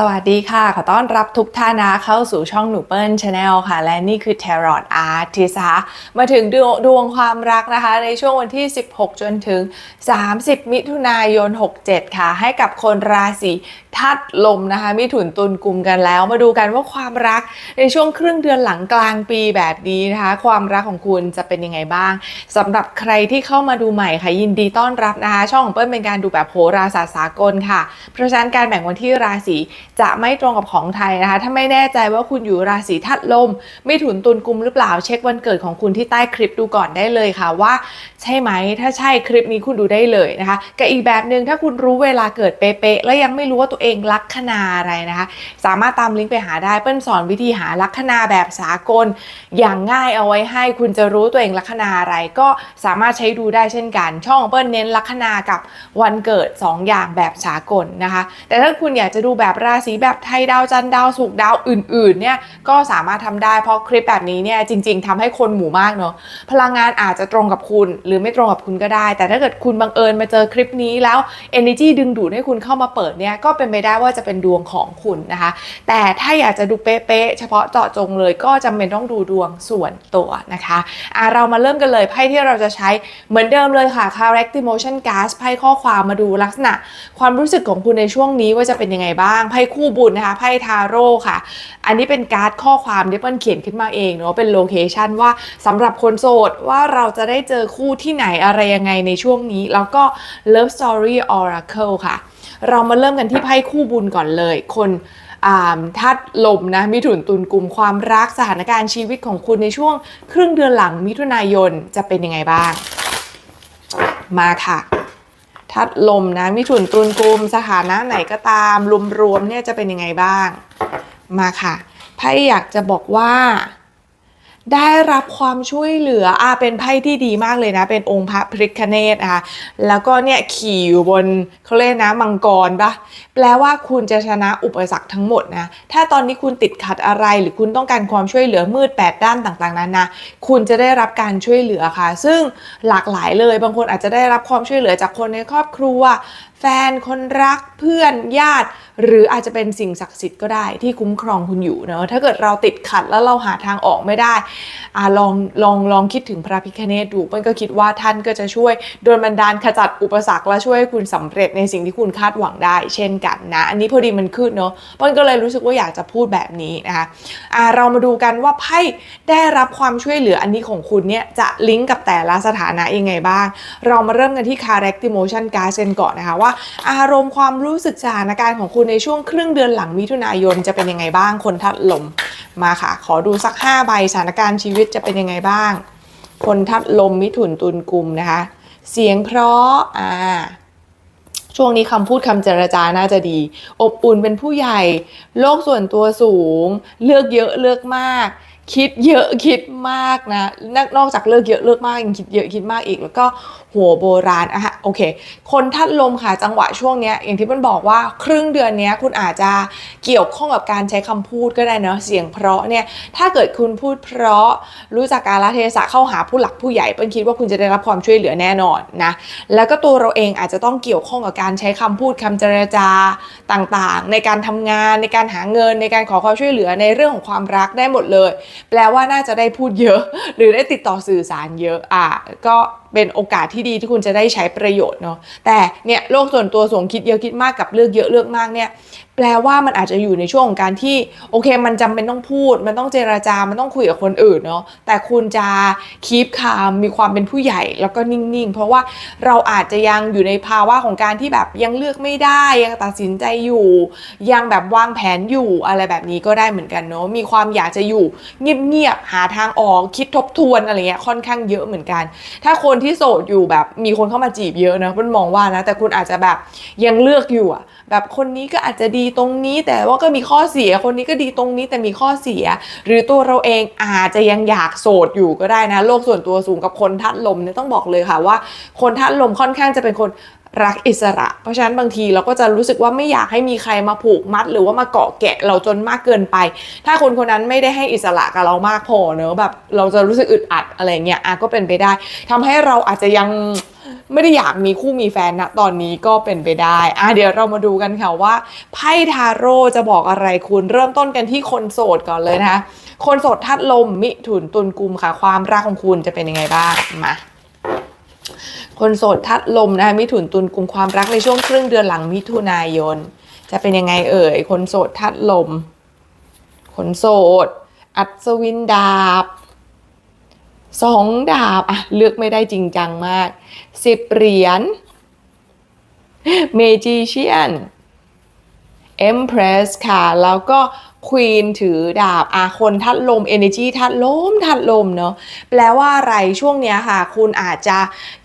สวัสดีค่ะ ขอต้อนรับทุกท่านนะเข้าสู่ช่องหนูเปิ้ลชาแนลค่ะ และนี่คือ Tarot Artist นะคะมาถึงดวงดวงความรักนะคะ ในช่วงวันที่ 16 จนถึง 30 มิถุนายน 67 ค่ะ ให้กับคนราศีทัดลมนะคะมิถุนตุลกลุ่มกันแล้ว มาดูกันว่าความรักในช่วงครึ่งเดือนหลังกลางปีแบบนี้นะคะ ความรักของคุณจะเป็นยังไงบ้างสำหรับใครที่เข้ามาดูใหม่ค่ะยินดีต้อนรับนะคะ ช่องของเปิ้ลเป็นการดูแบบโหราศาสตร์สากลค่ะ เพราะฉะนั้นการแบ่งวันที่ราศีจะไม่ตรงกับของไทยนะคะ ถ้าไม่แน่ใจว่าคุณอยู่ราศีทัดลมมิถุนตุลกุมหรือเปล่าเช็ควันเกิดของคุณที่ใต้คลิปดูก่อนได้เลยค่ะว่า ใช่ไหมถ้าใช่คลิปนี้คุณดูได้เลยนะคะกับอีกแบบหนึ่งถ้าคุณรู้เวลาเกิดเป๊ะๆแล้วยังไม่รู้ว่าตัวเองลัคนาอะไรนะคะ สามารถตามลิงก์ไปหาได้เปิ้ลสอนวิธีหาลัคนาแบบสากล อย่างง่ายเอาไว้ให้คุณจะรู้ตัวเองลัคนาอะไร ก็สามารถใช้ดูได้เช่นกัน ช่องเปิ้ลเน้นลัคนากับวันเกิด 2 อย่างแบบสากลนะคะ แต่ถ้าคุณอยากจะดูแบบราศีแบบไทยดาวจันทร์ดาวศุกดาวอื่นๆเนี่ยก็สามารถทำได้เพราะคลิปแบบนี้เนี่ยจริง ๆทำให้คนหมู่มากเนาะพลังงานอาจจะตรงกับคุณ หรือไม่ตรงกับคุณก็ได้ แต่ถ้าเกิดคุณบังเอิญมาเจอคลิปนี้แล้ว energy ดึงดูดให้คุณเข้ามาเปิดเนี่ยก็เป็นไปได้ว่าจะเป็นดวงของคุณนะคะ แต่ถ้าอยากจะดูเป๊ะๆเฉพาะเจาะจงเลยก็จำเป็นต้องดูดวงส่วนตัวนะคะอะเรามาเริ่มกันเลยไพ่ที่เราจะใช้เหมือนเดิมเลยค่ะ character emotion card ไพ่ข้อความมาดูลักษณะ ความรู้สึกของคุณในช่วงนี้ว่าจะเป็นยังไงบ้างไพ่พ่คู่บุญนะคะไพ่ทาโร่ค่ะ อันนี้เป็นการ์ดข้อความที่เปิ้ลเขียนขึ้นมาเองเนาะเป็นโลเคชันว่าสำหรับคนโสดว่าเราจะได้เจอคู่ที่ไหนอะไรยังไงในช่วงนี้ แล้วก็ Love Story Oracle ค่ะ เรามาเริ่มกันที่ไพ่คู่บุญก่อนเลย คนทัดลมนะมิถุนตุลกลุ่มความรักสถานการณ์ชีวิตของคุณในช่วงครึ่งเดือนหลังมิถุนายนจะเป็นยังไงบ้าง มาค่ะ ทัดลมนะมิถุนตุลกุมสถานะไหนก็ตามรวมๆเนี่ยจะเป็นยังไงบ้าง มาค่ะไพ่อยากจะบอกว่า ได้รับความช่วยเหลืออ่าเป็นไพ่ที่ดีมากเลยนะ เป็นองค์พระพริคเนตนะคะแล้วก็เนี่ยขี่อยู่บนเขาเรียกนะมังกรปะแปลว่าคุณจะชนะอุปสรรคทั้งหมดนะ ถ้าตอนนี้คุณติดขัดอะไรหรือคุณต้องการความช่วยเหลือมืดแปดด้านต่างๆนั้นนะ คุณจะได้รับการช่วยเหลือค่ะ ซึ่งหลากหลายเลย บางคนอาจจะได้รับความช่วยเหลือจากคนในครอบครัว แฟนคนรักเพื่อนญาติ หรืออาจจะเป็นสิ่งศักดิ์สิทธิ์ก็ได้ที่คุ้มครองคุณอยู่เนอะถ้าเกิดเราติดขัดแล้วเราหาทางออกไม่ได้อลองลองลองคิดถึงพระพิคเนตดูเปิ้ลก็คิดว่าท่านก็จะช่วยโดนบันดาลขจัดอุปสรรคและช่วยให้คุณสำเร็จในสิ่งที่คุณคาดหวังได้ เช่นกันนะ อันนี้พอดีมันขึ้นเนอะเปิ้ลก็เลยรู้สึกว่าอยากจะพูดแบบนี้นะคะอ่าเรามาดูกันว่าไพ่ได้รับความช่วยเหลืออันนี้ของคุณเนี่ยจะลิงก์กับแต่ละสถานะยังไงบ้าง เรามาเริ่มกันที่ Character Emotion Card กันก่อนนะคะว่า อารมณ์ความรู้สึกสถานการณ์ของคุณในช่วงครึ่งเดือนหลังมิถุนายนจะเป็นยังไงบ้างคนทัดลมมาค่ะ ขอดูสัก5ใบสถานการณ์การชีวิตจะเป็นยังไงบ้าง คนทัดลมมิถุนตุลกุมนะคะ เสียงเพราะอ่าช่วงนี้คำพูดคำเจรจาน่าจะดี อบอุ่นเป็นผู้ใหญ่ โลกส่วนตัวสูง เลือกเยอะเลือกมาก คิดเยอะคิดมากนะนอกจากเลือกเยอะเลือกมากยังคิดเยอะคิดมากอีก แล้วก็หัวโบราณอะฮะโอเค คนทัดลมค่ะจังหวะช่วงเนี้ยอย่างที่มันบอกว่าครึ่งเดือนนี้คุณอาจจะเกี่ยวข้องกับการใช้คำพูดก็ได้เนาะเสียงเพราะเนี่ยถ้าเกิดคุณพูดเพราะรู้จักการละเทศะเข้าหาผู้หลักผู้ใหญ่เปิ้ลคิดว่าคุณจะได้รับความช่วยเหลือแน่นอนนะแล้วก็ตัวเราเองอาจจะต้องเกี่ยวข้องกับการใช้คำพูดคำเจรจาต่างๆ ในการทำงานในการหาเงินในการขอความช่วยเหลือในเรื่องของความรักได้หมดเลยแปลว่าน่าจะได้พูดเยอะ หรือได้ติดต่อสื่อสารเยอะอะก็ เป็นโอกาสที่ดีที่คุณจะได้ใช้ประโยชน์เนาะแต่เนี่ยโลกส่วนตัวสูงคิดเยอะคิดมากกับเลือกเยอะเลือกมากเนี่ยแปลว่ามันอาจจะอยู่ในช่วงของการที่โอเค มันจำเป็นต้องพูด มันต้องเจราจา มันต้องคุยกับคนอื่นเนาะแต่คุณจะคีปคามมีความเป็นผู้ใหญ่แล้วก็นิ่งๆ เพราะว่าเราอาจจะยังอยู่ในภาวะของการที่แบบยังเลือกไม่ได้ยังตัดสินใจอยู่ ยังแบบวางแผนอยู่อะไรแบบนี้ก็ได้เหมือนกันเนาะมีความอยากจะอยู่เงียบๆหาทางออกคิดทบทวนอะไรเงี้ยค่อนข้างเยอะเหมือนกัน ถ้าคนที่โสดอยู่แบบมีคนเข้ามาจีบเยอะนะมันมองว่านะแต่คุณอาจจะแบบยังเลือกอยู่อะแบบคนนี้ก็อาจจะดีตรงนี้ แต่ว่าก็มีข้อเสียคนนี้ก็ดีตรงนี้แต่มีข้อเสีย หรือตัวเราเองอาจจะยังอยากโสดอยู่ก็ได้นะโลกส่วนตัวสูงกับคนทัดลมเนี่ยต้องบอกเลยค่ะว่า คนทัดลมค่อนข้างจะเป็นคน รักอิสระ เพราะฉะนั้นบางทีเราก็จะรู้สึกว่าไม่อยากให้มีใครมาผูกมัด หรือว่ามาเกาะแกะเราจนมากเกินไป ถ้าคนคนนั้นไม่ได้ให้อิสระกับเรามากพอเนอะแบบเราจะรู้สึกอึดอัดอะไรเงี้ยอะก็เป็นไปได้ทำให้เราอาจจะยังไม่ได้อยากมีคู่มีแฟนนะตอนนี้ก็เป็นไปได้อะเดี๋ยวเรามาดูกันค่ะว่าไพ่ทาโร่จะบอกอะไรคุณเริ่มต้นกันที่คนโสดก่อนเลยนะคะคนโสดทัดลมมิถุนตุลกุมค่ะ ความรักของคุณจะเป็นยังไงบ้างมา คนโสดทัดลมนะคะมิถุนตุลกลุ่มความรักในช่วงครึ่งเดือนหลังมิถุนายน จะเป็นยังไงเอ่ย คนโสดทัดลม คนโสด อัศวินดาบสองดาบอะเลือกไม่ได้จริงจังมากสิบเหรียญเมจิเชียน Empress ค่ะ แล้วก็ Queen ถือดาบอาคนทัดลม Energy ทัดลมทัดลมเนาะแปลว่าอะไรช่วงเนี้ยค่ะ คุณอาจจะ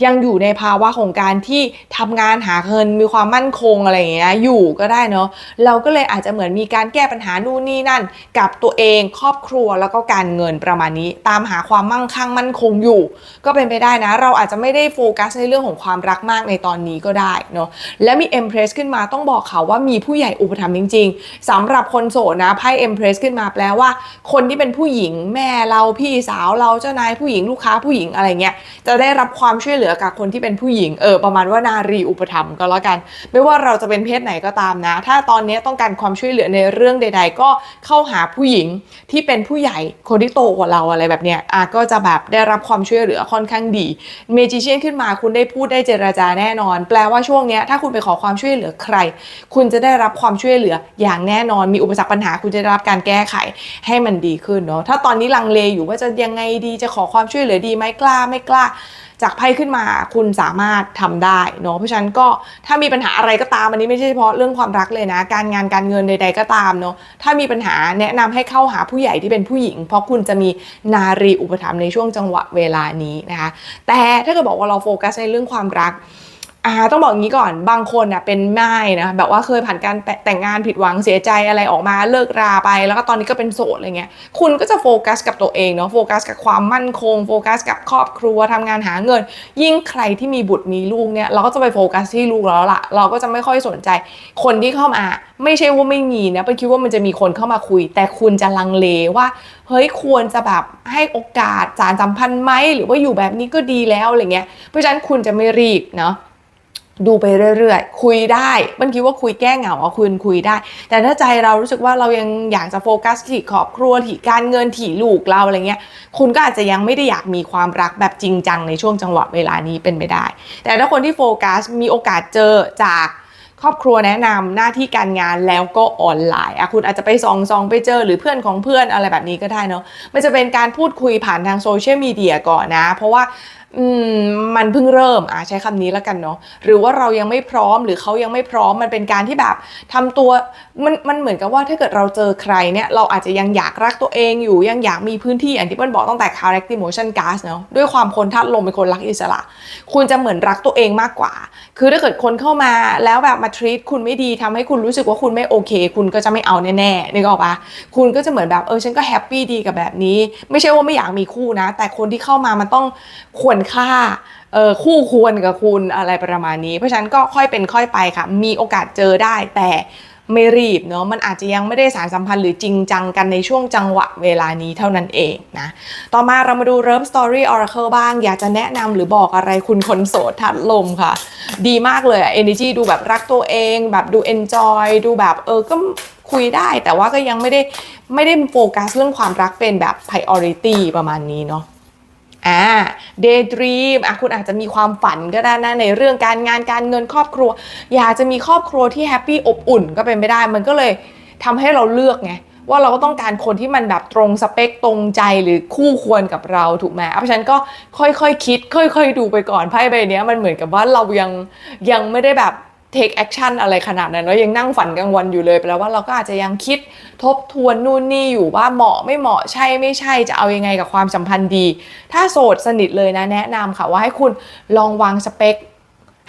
ยังอยู่ในภาวะของการที่ทำงานหาเงินมีความมั่นคงอะไรอย่างเงี้ยอยู่ก็ได้เนาะเราก็เลยอาจจะเหมือนมีการแก้ปัญหานู่นนี่นั่น กับตัวเองครอบครัวแล้วก็การเงินประมาณนี้ ตามหาความมั่งคั่งมั่นคงอยู่ ก็เป็นไปได้นะ เราอาจจะไม่ได้โฟกัสในเรื่องของความรักมากในตอนนี้ก็ได้เนาะและมี Empress ขึ้นมาต้องบอกเขาว่ามีผู้ใหญ่อุปถัมภ์จริง ๆสำหรับคนโสดนะไพ่ Empress ขึ้นมาแปลว่า คนที่เป็นผู้หญิงแม่เราพี่สาวเราเจ้านายผู้หญิงลูกค้าผู้หญิงอะไรเงี้ยจะได้รับความช่วยเหลือกับคนที่เป็นผู้หญิงเออประมาณว่านารีอุปถัมภ์ก็แล้วกัน ไม่ว่าเราจะเป็นเพศไหนก็ตามนะ ถ้าตอนนี้ต้องการความช่วยเหลือในเรื่องใด ๆ ก็เข้าหาผู้หญิงที่เป็นผู้ใหญ่คนที่โตกว่าเราอะไรแบบเนี้ยอะก็จะแบบได้รับความช่วยเหลือค่อนข้างดีเมจิเชียนขึ้นมาคุณได้พูดได้เจราจาแน่นอน แปลว่าช่วงเนี้ยถ้าคุณไปขอความช่วยเหลือใคร คุณจะได้รับความช่วยเหลืออย่างแน่นอนมีอุปสรรคปัญหาคุณได้รับการแก้ไขให้มันดีขึ้นเนาะถ้าตอนนี้ลังเลอยู่ว่าจะยังไงดีจะขอความช่วยเหลือดีไหมกล้าไม่กล้า จากไพ่ขึ้นมาคุณสามารถทำได้เนาะเพราะฉะนั้นก็ถ้ามีปัญหาอะไรก็ตามอันนี้ไม่ใช่เฉพาะเรื่องความรักเลยนะ การงานการเงินใด ๆก็ตามเนาะถ้ามีปัญหาแนะนำให้เข้าหาผู้ใหญ่ที่เป็นผู้หญิง เพราะคุณจะมีนารีอุปถัมภ์ในช่วงจังหวะเวลานี้นะคะแต่ถ้าเกิดบอกว่าเราโฟกัสในเรื่องความรัก อ่าต้องบอกอย่างนี้ก่อนบางคนอะเป็นแม่นะแบบว่าเคยผ่านการแต่งงานผิดหวังเสียใจอะไรออกมาเลิกราไป แล้วก็ตอนนี้ก็เป็นโสดอะไรเงี้ยคุณก็จะโฟกัสกับตัวเองเนาะโฟกัสกับความมั่นคงโฟกัสกับครอบครัวทำงานหาเงิน ยิ่งใครที่มีบุตรมีลูกเนี่ยเราก็จะไปโฟกัสที่ลูกแล้วล่ะ เราก็จะไม่ค่อยสนใจ คนที่เข้ามาไม่ใช่ว่าไม่มีนะเป็นคิดว่ามันจะมีคนเข้ามาคุย แต่คุณจะลังเลว่าเฮ้ยควรจะแบบให้โอกาสสารสัมพันธ์ไหมหรือว่าอยู่แบบนี้ก็ดีแล้วอะไรเงี้ยเพราะฉะนั้นคุณจะไม่รีบเนาะ ดูไปเรื่อยๆ คุยได้มันคิดว่าคุยแก้เหงาอะคุณคุยได้ แต่ถ้าใจเรารู้สึกว่าเรายังอยากจะโฟกัสที่ครอบครัวที่การเงินที่ลูกเราอะไรเงี้ย คุณก็อาจจะยังไม่ได้อยากมีความรักแบบจริงจังในช่วงจังหวะเวลานี้เป็นไปได้ แต่ถ้าคนที่โฟกัสมีโอกาสเจอจากครอบครัวแนะนำหน้าที่การงานแล้วก็ออนไลน์อะคุณอาจจะไปซองซองไปเจอหรือเพื่อนของเพื่อนอะไรแบบนี้ก็ได้เนาะมันจะเป็นการพูดคุยผ่านทางโซเชียลมีเดียก่อนนะ เพราะว่า มมันเพิ่งเริ่มอะใช้คำนี้แล้วกันเนาะหรือว่าเรายังไม่พร้อมหรือเขายังไม่พร้อมมันเป็นการที่แบบทำตัวมันมันเหมือนกับว่าถ้าเกิดเราเจอใครเนี่ยเราอาจจะยังอยากรักตัวเองอยู่ยังอยากมีพื้นที่อย่างที่เปิ้ลบอกตั้งแต่ character motion gas เนาะด้วยความคนทัดลมเป็นคนรักอิสระ คุณจะเหมือนรักตัวเองมากกว่า คือถ้าเกิดคนเข้ามาแล้วแบบมา treat คุณไม่ดีทำให้คุณรู้สึกว่าคุณไม่โอเค คุณก็จะไม่เอาแน่ๆนึกออกปะคุณก็จะเหมือนแบบเออฉันก็แฮปปี้ดีกับแบบนี้ ไม่ใช่ว่าไม่อยากมีคู่นะ แต่คนที่เข้ามามันต้องควรค่าคู่ควรกับคุณอะไรประมาณนี้ เพราะฉะนั้นก็ค่อยเป็นค่อยไปค่ะ มีโอกาสเจอได้แต่ไม่รีบเนาะมันอาจจะยังไม่ได้สารสัมพันธ์หรือจริงจังกันในช่วงจังหวะเวลานี้เท่านั้นเองนะ ต่อมาเรามาดูเริ่ม Story Oracle บ้าง อยากจะแนะนำหรือบอกอะไรคุณคนโสดทัดลมค่ะ ดีมากเลยอะ energy ดูแบบรักตัวเอง แบบดู enjoy ดูแบบเออก็คุยได้แต่ว่าก็ยังไม่ได้ไม่ได้โฟกัสเรื่องความรักเป็นแบบ priority ประมาณนี้เนาะ อ่า daydream อะคุณอาจจะมีความฝันก็ได้นะในเรื่องการงานการเงินครอบครัว อยากจะมีครอบครัวที่แฮปปี้อบอุ่นก็เป็นไม่ได้ มันก็เลยทำให้เราเลือกไงว่าเราก็ต้องการคนที่มันแบบตรงสเปคตรงใจหรือคู่ควรกับเราถูกไหมเพราะฉะนั้นก็ค่อยๆคคิด ค่อย ๆ ดูไปก่อนไพ่ใบนี้มันเหมือนกับว่าเรายังยังไม่ได้แบบ take action อะไรขนาดนั้นเนาะยังนั่งฝันกลางวันอยู่เลยแปลว่าเราก็อาจจะยังคิดทบทวนนู่นนี่อยู่ว่าเหมาะไม่เหมาะใช่ไม่ใช่จะเอายังไงกับความสัมพันธ์ดี ถ้าโสดสนิทเลยนะแนะนำค่ะว่าให้คุณลองวางสเปค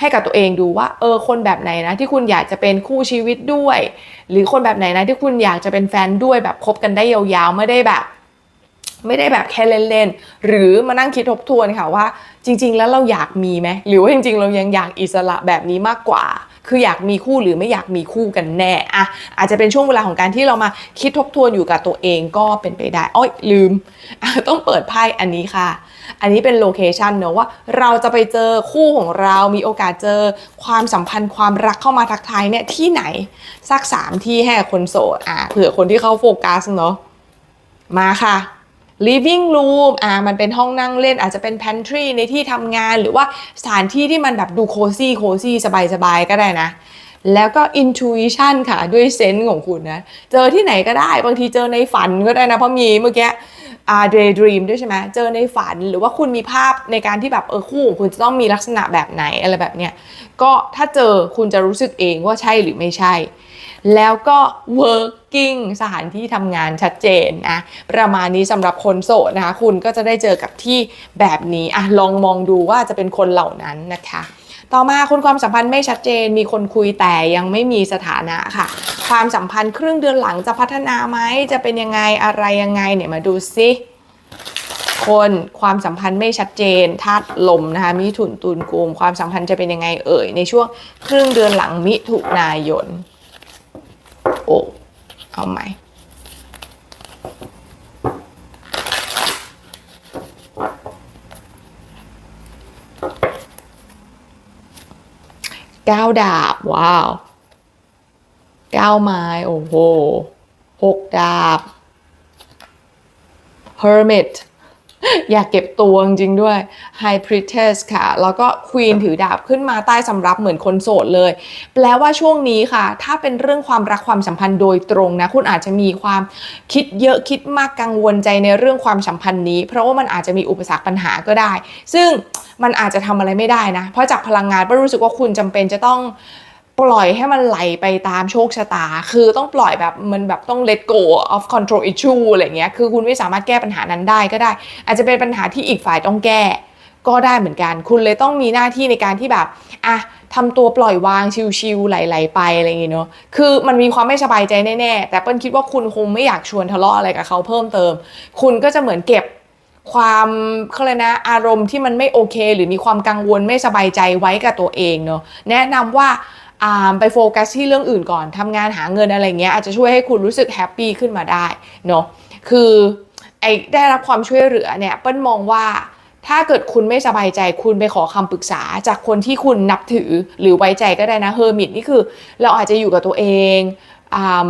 ให้กับตัวเองดูว่าเออคนแบบไหนนะที่คุณอยากจะเป็นคู่ชีวิตด้วย หรือคนแบบไหนนะที่คุณอยากจะเป็นแฟนด้วยแบบคบกันได้ยาวๆไม่ได้แบบ ไม่ได้แบบแค่เล่นๆหรือมานั่งคิดทบทวนค่ะว่า จริง ๆ แล้วเราอยากมีไหมหรือว่าจริง ๆ เรายังอยากอิสระแบบนี้มากกว่า คืออยากมีคู่หรือไม่อยากมีคู่กันแน่อะอาจจะเป็นช่วงเวลาของการที่เรามาคิดทบทวนอยู่กับตัวเองก็เป็นไปได้อ้อยลืม ต้องเปิดไพ่อันนี้ค่ะ อันนี้เป็นโลเคชันเนอะว่าเราจะไปเจอคู่ของเรามีโอกาสเจอความสัมพันธ์ความรักเข้ามาทักทายเนี่ยที่ไหนสักสามที่ให้คนโสดอะเผื่อคนที่เขาโฟกัสเนาะมาค่ะ living room อ่ามันเป็นห้องนั่งเล่นอาจจะเป็น pantry ในที่ทำงานหรือว่าสถานที่ที่มันแบบดูโคซี่โคซี่สบายๆ ก็ได้นะ แล้วก็ intuition ค่ะด้วยเซนส์ของคุณนะ เจอที่ไหนก็ได้ บางทีเจอในฝันก็ได้นะ เพราะมีเมื่อกี้ อ่า daydream ด้วยใช่ไหมเจอในฝันหรือว่าคุณมีภาพในการที่แบบเออคู่ของคุณจะต้องมีลักษณะแบบไหนอะไรแบบเนี้ยก็ถ้าเจอคุณจะรู้สึกเองว่าใช่หรือไม่ใช่ แล้วก็ working สถานที่ทำงานชัดเจนนะประมาณนี้สำหรับคนโสดนะคะ คุณก็จะได้เจอกับที่แบบนี้อะลองมองดูว่าจะเป็นคนเหล่านั้นนะคะ ต่อมาคนความสัมพันธ์ไม่ชัดเจน มีคนคุยแต่ยังไม่มีสถานะค่ะ ความสัมพันธ์ครึ่งเดือนหลังจะพัฒนาไหมจะเป็นยังไงอะไรยังไงเนี่ยมาดูซิคนความสัมพันธ์ไม่ชัดเจนธาตุลมนะคะมิถุนตุลกุมความสัมพันธ์จะเป็นยังไงเอ่ย ในช่วงครึ่งเดือนหลังมิถุนายน โอ้เอาไหม่ เก้าดาบ ว้าวเก้าไม้ โอ้โหหกดาบ hermit อยากเก็บตัวจริงด้วย High Priestess ค่ะ แล้วก็ Queen ถือดาบขึ้นมาใต้สำรับเหมือนคนโสดเลย แปลว่าช่วงนี้ค่ะ ถ้าเป็นเรื่องความรักความสัมพันธ์โดยตรงนะคุณอาจจะมีความคิดเยอะคิดมากกังวลใจในเรื่องความสัมพันธ์นี้ เพราะว่ามันอาจจะมีอุปสรรคปัญหาก็ได้ ซึ่งมันอาจจะทำอะไรไม่ได้นะ เพราะจากพลังงานก็รู้สึกว่าคุณจำเป็นจะต้องปล่อยให้มันไหลไปตามโชคชะตา คือต้องปล่อยแบบมันแบบต้อง let go of control issue อะไรเงี้ย คือคุณไม่สามารถแก้ปัญหานั้นได้ก็ได้ อาจจะเป็นปัญหาที่อีกฝ่ายต้องแก้ ก็ได้เหมือนกัน คุณเลยต้องมีหน้าที่ในการที่แบบอะทำตัวปล่อยวางชิวๆไหลๆไปอะไรอย่างเงี้ยเนาะ คือมันมีความไม่สบายใจแน่ๆ แต่เปิ้ลคิดว่าคุณคงไม่อยากชวนทะเลาะอะไรกับเขาเพิ่มเติม คุณก็จะเหมือนเก็บความเขาเลยนะอารมณ์ที่มันไม่โอเค หรือมีความกังวลไม่สบายใจไว้กับตัวเองเนาะ แนะนำว่าอ่าไปโฟกัสที่เรื่องอื่นก่อนทำงานหาเงินอะไรเงี้ยอาจจะช่วยให้คุณรู้สึกแฮปปี้ขึ้นมาได้เนาะ คือไอ้ได้รับความช่วยเหลือเนี่ยเปิ้ลมองว่า ถ้าเกิดคุณไม่สบายใจคุณไปขอคำปรึกษาจากคนที่คุณนับถือหรือไว้ใจก็ได้นะเฮอร์มิตนี่คือ เราอาจจะอยู่กับตัวเอง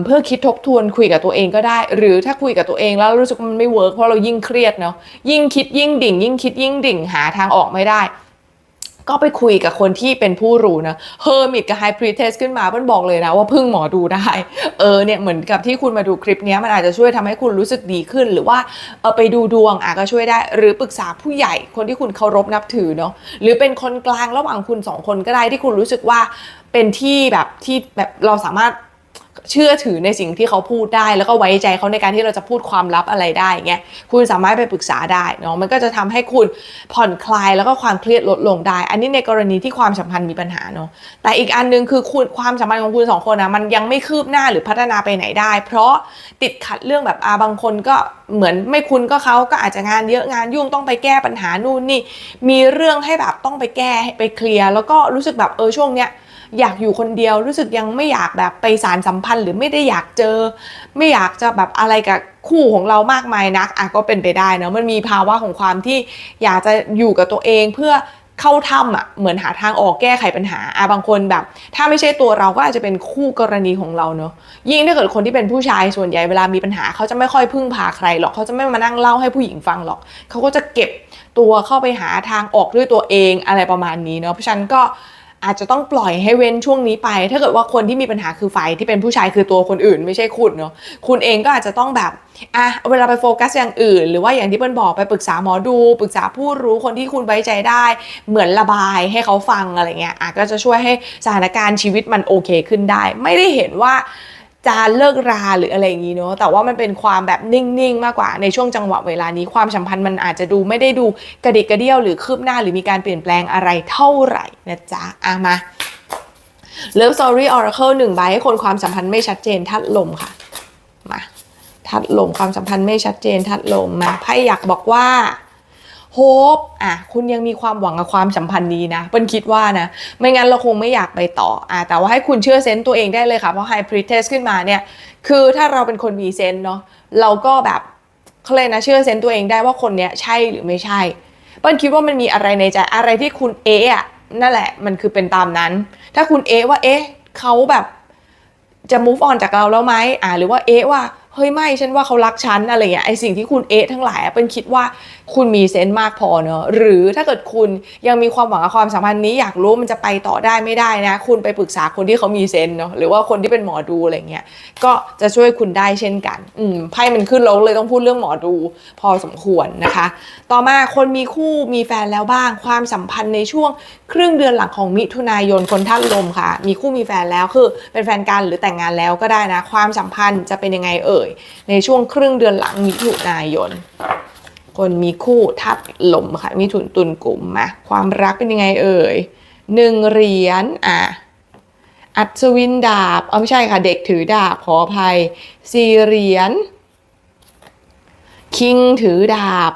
เพื่อคิดทบทวนคุยกับตัวเองก็ได้ หรือถ้าคุยกับตัวเองแล้วรู้สึกมันไม่เวิร์กเพราะเรายิ่งเครียดเนาะยิ่งคิดยิ่งดิ่ง ยิ่งคิดยิ่งดิ่งหาทางออกไม่ได้ ก็ไปคุยกับคนที่เป็นผู้รู้นะเฮอร์มิตกับไฮพรีเทสขึ้นมาเพื่อนบอกเลยนะว่าพึ่งหมอดูได้ เออเนี่ยเหมือนกับที่คุณมาดูคลิปนี้มันอาจจะช่วยทำให้คุณรู้สึกดีขึ้น หรือว่าเออไปดูดวงอะก็ช่วยได้ หรือปรึกษาผู้ใหญ่คนที่คุณเคารพนับถือเนาะหรือเป็นคนกลางระหว่างคุณสองคนก็ได้ที่คุณรู้สึกว่าเป็นที่แบบที่แบบเราสามารถ เชื่อถือในสิ่งที่เขาพูดได้ แล้วก็ไว้ใจเขาในการที่เราจะพูดความลับอะไรได้เงี้ยคุณสามารถไปปรึกษาได้เนาะมันก็จะทำให้คุณผ่อนคลายแล้วก็ความเครียดลดลงได้ อันนี้ในกรณีที่ความสัมพันธ์มีปัญหาเนาะแต่อีกอันนึงคือคุณความสัมพันธ์ของคุณสองคนนะมันยังไม่คืบหน้าหรือพัฒนาไปไหนได้ เพราะติดขัดเรื่องแบบอาบางคนก็เหมือนไม่คุ้นก็เขาก็อาจจะงานเยอะงานยุ่งต้องไปแก้ปัญหานู่นนี่มีเรื่องให้แบบต้องไปแก้ไปเคลียร์แล้วก็รู้สึกแบบเออช่วงเนี้ย อยากอยู่คนเดียวรู้สึกยังไม่อยากแบบไปสารสัมพันธ์ หรือไม่ได้อยากเจอ ไม่อยากจะแบบอะไรกับคู่ของเรามากมายนักอะก็เป็นไปได้นะมันมีภาวะของความที่อยากจะอยู่กับตัวเองเพื่อเข้าถ้ำอะเหมือนหาทางออกแก้ไขปัญหาอะบางคนแบบ ถ้าไม่ใช่ตัวเราก็อาจจะเป็นคู่กรณีของเราเนอะยิ่งถ้าเกิดคนที่เป็นผู้ชายส่วนใหญ่เวลามีปัญหาเขาจะไม่ค่อยพึ่งพาใครหรอกเขาจะไม่มานั่งเล่าให้ผู้หญิงฟังหรอกเขาก็จะเก็บตัวเข้าไปหาทางออกด้วยตัวเองอะไรประมาณนี้เนาะเพราะฉะนั้นก็ อาจจะต้องปล่อยให้เว้นช่วงนี้ไป ถ้าเกิดว่าคนที่มีปัญหาคือฝ่ายที่เป็นผู้ชายคือตัวคนอื่น ไม่ใช่คุณเนาะคุณเองก็อาจจะต้องแบบอะเวลาไปโฟกัสอย่างอื่น หรือว่าอย่างที่เปิ้ลบอกไปปรึกษาหมอดู ปรึกษาผู้รู้คนที่คุณไว้ใจได้ เหมือนระบายให้เขาฟังอะไรเงี้ยอะก็จะช่วยให้สถานการณ์ชีวิตมันโอเคขึ้นได้ ไม่ได้เห็นว่า จะเลิกราหรืออะไรอย่างนี้เนาะแต่ว่ามันเป็นความแบบนิ่งๆ มากกว่าในช่วงจังหวะเวลานี้ความสัมพันธ์มันอาจจะดูไม่ได้ดูกระดิกกระเดี่ยวหรือคืบหน้าหรือมีการเปลี่ยนแปลงอะไรเท่าไหร่นะจ๊ะอะมา Love Story Oracle หนึ่งใบให้คนความสัมพันธ์ไม่ชัดเจนทัดลมค่ะมาทัดลมความสัมพันธ์ไม่ชัดเจนทัดลมมาไพ่อยากบอกว่า โฮปอะคุณยังมีความหวังกับความสัมพันธ์นี้นะเปิ้ลคิดว่านะ ไม่งั้นเราคงไม่อยากไปต่ออะแต่ว่าให้คุณเชื่อเซนต์ตัวเองได้เลยค่ะ เพราะไฮพรีเทสขึ้นมาเนี่ย คือถ้าเราเป็นคนมีเซนต์เนาะเราก็แบบเขาเลยนะเชื่อเซนต์ตัวเองได้ว่าคนเนี้ยใช่หรือไม่ใช่เปิ้ลคิดว่ามันมีอะไรในใจอะไรที่คุณเอะอะนั่นแหละมันคือเป็นตามนั้น ถ้าคุณเอะว่าเอ๊ะเขาแบบจะ move on จากเราแล้วไหมอ่าหรือว่าเอะว่าเฮ้ยไม่ฉันว่าเขารักฉันอะไรเงี้ยไอสิ่งที่คุณเอะทั้งหลายเป็นคิดว่าคุณมีเซนส์มากพอเนอะหรือถ้าเกิดคุณยังมีความหวังกับความสัมพันธ์นี้อยากรู้มันจะไปต่อได้ไม่ได้นะ คุณไปปรึกษาคนที่เขามีเซนส์เนาะหรือว่าคนที่เป็นหมอดูอะไรเงี้ยก็จะช่วยคุณได้เช่นกันอืมไพ่มันขึ้นเราเลยต้องพูดเรื่องหมอดูพอสมควรนะคะ ต่อมาคนมีคู่มีแฟนแล้วบ้าง ความสัมพันธ์ในช่วงครึ่งเดือนหลังของมิถุนายนคนท่านลมค่ะ มีคู่มีแฟนแล้วคือเป็นแฟนกันหรือแต่งงานแล้วก็ได้นะ ความสัมพันธ์จะเป็นยังไงเอ่ย ในช่วงครึ่งเดือนหลังมิถุนายน คนมีคู่ทับหลมค่ะ มีถุนตุนกลุ่มมาความรักเป็นยังไงเอ่ยหนึ่งเหรียญอะอัศวินดาบเอาไม่ใช่ค่ะ เด็กถือดาบขออภัยสี่เหรียญคิงถือดาบ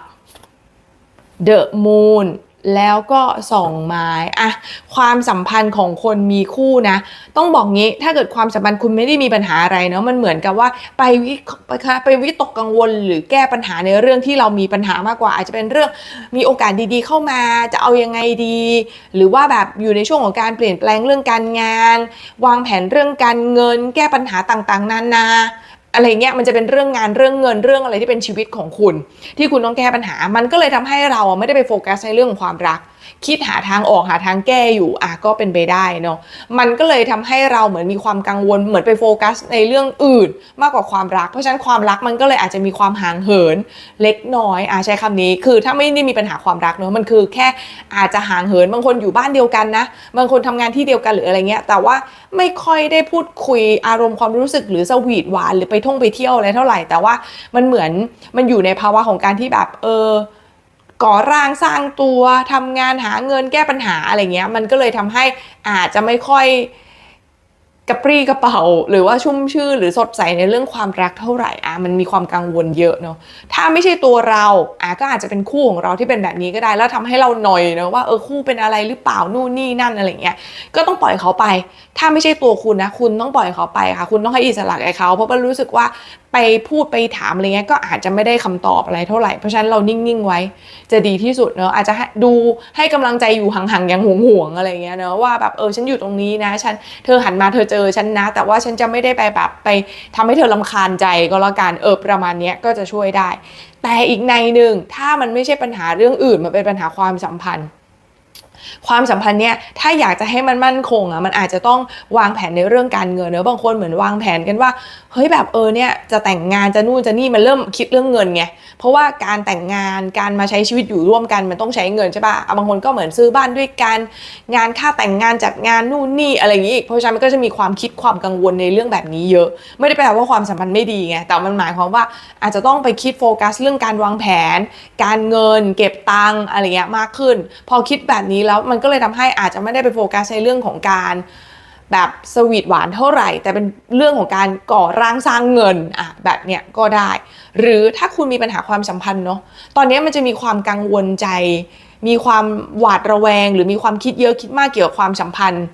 เดอะมูน แล้วก็สองไม้อะความสัมพันธ์ของคนมีคู่นะ ต้องบอกงี้ถ้าเกิดความสัมพันธ์คุณไม่ได้มีปัญหาอะไรเนาะมันเหมือนกับว่าไปวิไปคะไปวิตกกังวล หรือแก้ปัญหาในเรื่องที่เรามีปัญหามากกว่า อาจจะเป็นเรื่องมีโอกาสดีๆ เข้ามาจะเอายังไงดี หรือว่าแบบอยู่ในช่วงของการเปลี่ยนแปลงเรื่องการงาน วางแผนเรื่องการเงิน แก้ปัญหาต่างๆนานา อะไรเงี้ยมันจะเป็นเรื่องงานเรื่องเงินเรื่องอะไรที่เป็นชีวิตของคุณ ที่คุณต้องแก้ปัญหา มันก็เลยทำให้เราไม่ได้ไปโฟกัสในเรื่องของความรัก คิดหาทางออกหาทางแก้อยู่อะก็เป็นไปได้เนาะมันก็เลยทำให้เราเหมือนมีความกังวลเหมือนไปโฟกัสในเรื่องอื่นมากกว่าความรัก เพราะฉะนั้นความรักมันก็เลยอาจจะมีความห่างเหินเล็กน้อยอะใช้คำนี้ คือถ้าไม่ได้มีปัญหาความรักเนาะมันคือแค่อาจจะห่างเหินบางคนอยู่บ้านเดียวกันนะ บางคนทำงานที่เดียวกันหรืออะไรเงี้ย แต่ว่าไม่ค่อยได้พูดคุยอารมณ์ความรู้สึกหรือสวีทหวานหรือไปท่องไปเที่ยวอะไรเท่าไหร่แต่ว่ามันเหมือนมันอยู่ในภาวะของการที่แบบเออ ก่อร่างสร้างตัวทำงานหาเงินแก้ปัญหาอะไรเงี้ย มันก็เลยทำให้อาจจะไม่ค่อยกระปรี้กระเป๋า หรือว่าชุ่มชื่นหรือสดใสในเรื่องความรักเท่าไหร่อะมันมีความกังวลเยอะเนาะถ้าไม่ใช่ตัวเราอะก็อาจจะเป็นคู่ของเราที่เป็นแบบนี้ก็ได้ แล้วทำให้เราหน่อยเนาะว่าเออคู่เป็นอะไรหรือเปล่านู่นนี่นั่นอะไรเงี้ยก็ต้องปล่อยเขาไป ถ้าไม่ใช่ตัวคุณนะ คุณต้องปล่อยเขาไปค่ะ คุณต้องให้อิสระแก่เขาเพราะว่ารู้สึกว่า ไปพูดไปถามอะไรเงี้ยก็อาจจะไม่ได้คำตอบอะไรเท่าไหร่เพราะฉะนั้นเรานิ่งๆไว้ จะดีที่สุดเนอะอาจจะให้ดูให้กำลังใจอยู่ห่างๆอย่างห่วงๆอะไรเงี้ยเนอะว่าแบบเออฉันอยู่ตรงนี้นะฉันเธอหันมาเธอเจอฉันนะ แต่ว่าฉันจะไม่ได้ไปแบบไปทำให้เธอลำคาญใจก็แล้วกันเออประมาณเนี้ยก็จะช่วยได้ แต่อีกในหนึ่งถ้ามันไม่ใช่ปัญหาเรื่องอื่นมันเป็นปัญหาความสัมพันธ์ ความสัมพันธ์เนี่ยถ้าอยากจะให้มันมั่นคงอะมันอาจจะต้องวางแผนในเรื่องการเงินเนอะบางคนเหมือนวางแผนกันว่าเฮ้ยแบบเออเนี่ยจะแต่งงานจะนู่นจะนี่มันเริ่มคิดเรื่องเงินไงเพราะว่าการแต่งงานการมาใช้ชีวิตอยู่ร่วมกันมันต้องใช้เงินใช่ปะอะบางคนก็เหมือนซื้อบ้านด้วยกันงานค่าแต่งงานจัดงานนู่นนี่อะไรอย่างงี้อีกเพราะฉะนั้นมันก็จะมีความคิดความกังวลในเรื่องแบบนี้เยอะ ไม่ได้แปลว่าความสัมพันธ์ไม่ดีไงแต่มันหมายความว่าอาจจะต้องไปคิดโฟกัสเรื่องการวางแผน การเงิน เก็บตังค์อะไรเงี้ยมากขึ้น พอคิดแบบนี้แล้วมันก็เลยทำให้อาจจะไม่ได้ไปโฟกัสในเรื่องของการแบบสวีทหวานเท่าไหร่ แต่เป็นเรื่องของการก่อร่างสร้างเงินอะแบบเนี้ยก็ได้ หรือถ้าคุณมีปัญหาความสัมพันธ์เนาะตอนนี้มันจะมีความกังวลใจ มีความหวาดระแวง หรือมีความคิดเยอะคิดมากเกี่ยวกับความสัมพันธ์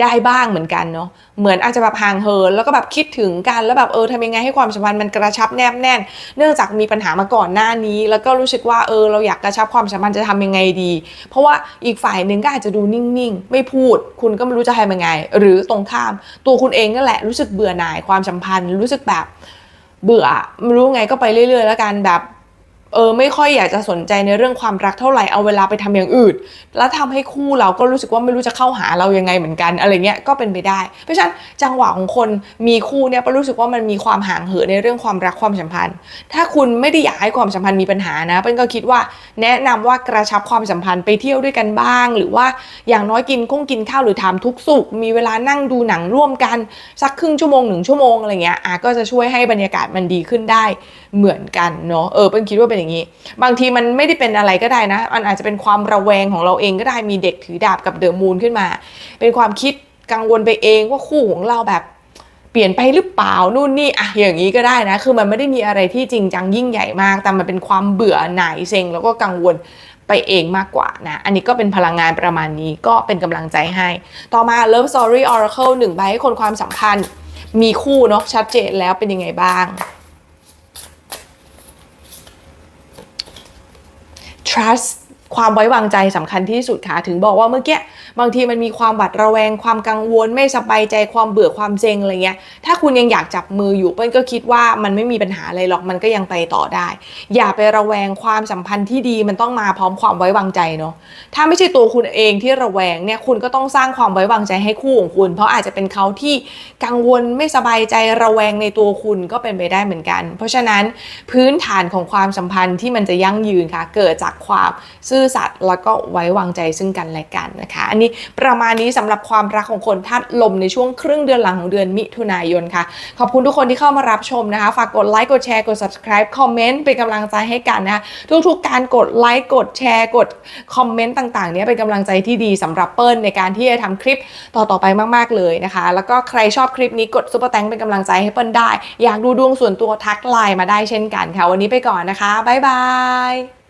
ได้บ้างเหมือนกันเนาะเหมือนอาจจะแบบห่างเหินแล้วก็แบบคิดถึงกันแล้วแบบเออทำยังไงให้ความสัมพันธ์มันกระชับแนบแน่น เนื่องจากมีปัญหามาก่อนหน้านี้ แล้วก็รู้สึกว่าเออเราอยากกระชับความสัมพันธ์จะทำยังไงดี เพราะว่าอีกฝ่ายหนึ่งก็อาจจะดูนิ่งๆ ไม่พูด คุณก็ไม่รู้จะทำยังไง หรือตรงข้าม ตัวคุณเองนั่นแหละรู้สึกเบื่อหน่ายความสัมพันธ์รู้สึกแบบเบื่อไม่รู้ไงก็ไปเรื่อยๆ แล้วกันแบบ เออไม่ค่อยอยากจะสนใจในเรื่องความรักเท่าไหร่เอาเวลาไปทำอย่างอื่น แล้วทำให้คู่เราก็รู้สึกว่าไม่รู้จะเข้าหาเรายังไงเหมือนกันอะไรเงี้ยก็เป็นไปได้ เพราะฉะนั้นจังหวะของคนมีคู่เนี่ยก็รู้สึกว่ามันมีความห่างเหินในเรื่องความรักความสัมพันธ์ ถ้าคุณไม่ได้อยากให้ความสัมพันธ์มีปัญหานะเปิ้ลก็คิดว่าแนะนำว่ากระชับความสัมพันธ์ไปเที่ยวด้วยกันบ้าง หรือว่าอย่างน้อยกินคงกินข้าวหรือถามทุกสุขมีเวลานั่งดูหนังร่วมกันสักครึ่งชั่วโมงหนึ่งชั่วโมงอะไรเงี้ยอะก็จะช่วยให้บรรยากาศมันดีขึ้นได้เหมือนกันเนาะเออเปิ้ลคิดว่าเป็นอย่างนี้ บางทีมันไม่ได้เป็นอะไรก็ได้นะ มันอาจจะเป็นความระแวงของเราเองก็ได้มีเด็กถือดาบกับเดอะมูนขึ้นมา เป็นความคิดกังวลไปเองว่าคู่ของเราแบบเปลี่ยนไปหรือเปล่านู่นนี่อะอย่างนี้ก็ได้นะ คือมันไม่ได้มีอะไรที่จริงจังยิ่งใหญ่มาก แต่มันเป็นความเบื่อหน่ายเซ็งแล้วก็กังวลไปเองมากกว่านะ อันนี้ก็เป็นพลังงานประมาณนี้ก็เป็นกำลังใจให้ ต่อมา Love Story Oracle หนึ่งใบให้คนความสัมพันธ์ มีคู่เนาะชัดเจนแล้วเป็นยังไงบ้าง trust ความไว้วางใจสำคัญที่สุดค่ะ ถึงบอกว่าเมื่อกี้ บางทีมันมีความหวาดระแวงความกังวล ไม่สบายใจความเบื่อความเซ็งอะไรเงี้ยถ้าคุณยังอยากจับมืออยู่เปิ้ลก็คิดว่ามันไม่มีปัญหาอะไรหรอกมันก็ยังไปต่อได้ อย่าไประแวงความสัมพันธ์ที่ดีมันต้องมาพร้อมความไว้วางใจเนาะถ้าไม่ใช่ตัวคุณเองที่ระแวงเนี่ยคุณก็ต้องสร้างความไว้วางใจให้คู่ของคุณ เพราะอาจจะเป็นเขาที่กังวลไม่สบายใจระแวงในตัวคุณก็เป็นไปได้เหมือนกัน เพราะฉะนั้นพื้นฐานของความสัมพันธ์ที่มันจะยั่งยืนค่ะ เกิดจากความซื่อสัตย์แล้วก็ไว้วางใจซึ่งกันและกันนะคะอันนี้ประมาณนี้สำหรับความรักของคนธาตุลมในช่วงครึ่งเดือนหลังของเดือนมิถุนายนค่ะ ขอบคุณทุกคนที่เข้ามารับชมนะคะ ฝากกดไลค์กดแชร์กด subscribe คอมเมนต์เป็นกำลังใจให้กันนะคะทุกๆ การกดไลค์กดแชร์กดคอมเมนต์ต่างๆเนี้เป็นกำลังใจที่ดีสำหรับเปิ้ลในการที่จะทำคลิปต่อๆไปมาก ๆเลยนะคะ แล้วก็ใครชอบคลิปนี้กดซุปเปอร์แตงเป็นกำลังใจให้เปิ้ลได้ อยากดูดวงส่วนตัวทักไลน์มาได้เช่นกันค่ะ วันนี้ไปก่อนนะคะบ๊ายบาย